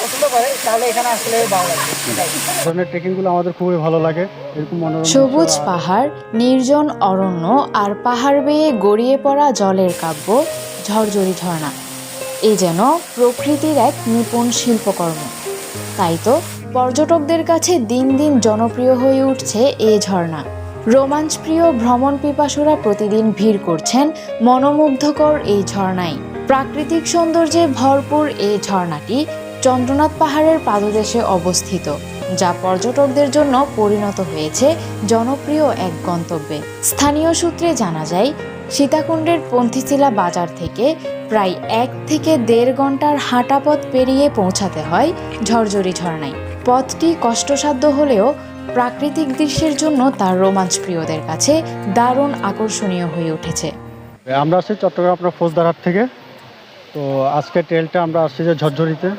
পছন্দ করে তাহলে এখানে আসলে ভালো লাগবে ধরনের ট্রেকিংগুলো আমাদের খুবই ভালো লাগে। এরকম মনোরম সবুজ পাহাড় নির্জন অরণ্য আর পাহাড় বেয়ে গড়িয়ে পড়া জলের কাব্য ঝরঝরি ঝর্ণা। এ যেন প্রকৃতির এক নিপুণ শিল্পকর্ম। তাই তো পর্যটকদের কাছে দিন দিন জনপ্রিয় হয়ে উঠছে এই ঝর্ণা। রোমাঞ্চপ্রিয় ভ্রমণ পিপাসুরা প্রতিদিন ভিড় করছেন মনোমুগ্ধকর এই ঝর্ণায়। প্রাকৃতিক সৌন্দর্যে ভরপুর এই ঝর্ণাটি চন্দ্রনাথ পাহাড়ের পাদদেশে অবস্থিত, যা পর্যটকদের জন্য পরিণত হয়েছে জনপ্রিয় এক গন্তব্যে। স্থানীয় সূত্রে জানা যায়, সীতাকুণ্ডের পন্থীশিলা বাজার থেকে প্রায় এক থেকে দেড় ঘণ্টার হাঁটা পথ পেরিয়ে পৌঁছাতে হয় ঝরঝরি ঝর্ণায় পথটি কষ্টসাধ্য হলেও প্রাকৃতিক দৃশ্যের জন্য তার রোমাঞ্চপ্রিয়দের কাছে দারুণ আকর্ষণীয় হয়ে উঠেছে। আমরা আসছি চট্টগ্রাম আপনার ফৌজদারহাট থেকে। তো আজকে ট্রেলটা আমরা আসছি যে ঝরঝরিতে।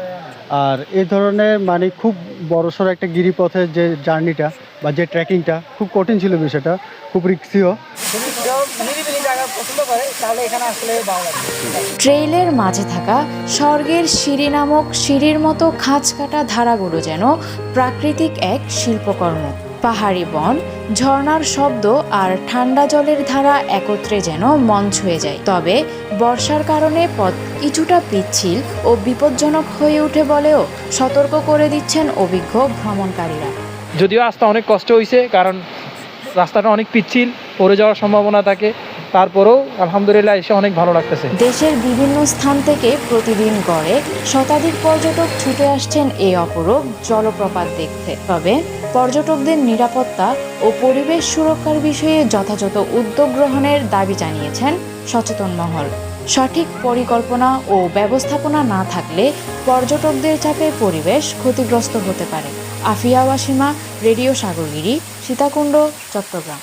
আর এ ধরনের মানে খুব বড়সড় একটা গিরিপথের যে জার্নিটা বা যে ট্রেকিংটা খুব কঠিন ছিল বিষয়টা খুব রিক্সিও যদি কেউ জায়গা পছন্দ করে তাহলে এখানে আসলে ভালো লাগবে ট্রেইলের মাঝে থাকা স্বর্গের সিঁড়ি নামক সিঁড়ির মতো খাঁজ কাটা ধারাগুলো যেন প্রাকৃতিক এক শিল্পকর্ম। পাহাড়ি বন ঝর্নার শব্দ আর ঠান্ডা জলের ধারা একত্রে যেন মন ছুঁয়ে যায়। তবে বর্ষার কারণে পথ কিছুটা পিচ্ছিল ও বিপজ্জনক হয়ে উঠে বলেও সতর্ক করে দিচ্ছেন অভিজ্ঞ ভ্রমণকারীরা। যদিও আসতে অনেক কষ্ট হয়েছে কারণ রাস্তাটা অনেক পিচ্ছিল, পড়ে যাওয়ার সম্ভাবনা থাকে। তারপরেও আলহামদুলিল্লাহ এসে অনেক ভালো লাগতেছে। দেশের বিভিন্ন স্থান থেকে প্রতিদিন গড়ে শতাধিক পর্যটক ছুটে আসছেন এই অপরূপ জলপ্রপাত দেখতে। তবে পর্যটকদের নিরাপত্তা ও পরিবেশ সুরক্ষার বিষয়ে যথাযথ উদ্যোগ গ্রহণের দাবি জানিয়েছেন সচেতন মহল। সঠিক পরিকল্পনা ও ব্যবস্থাপনা না থাকলে পর্যটকদের চাপে পরিবেশ ক্ষতিগ্রস্ত হতে পারে। আফিয়া ওয়াসিমা, রেডিও সাগরগিরি, সীতাকুণ্ড, চট্টগ্রাম।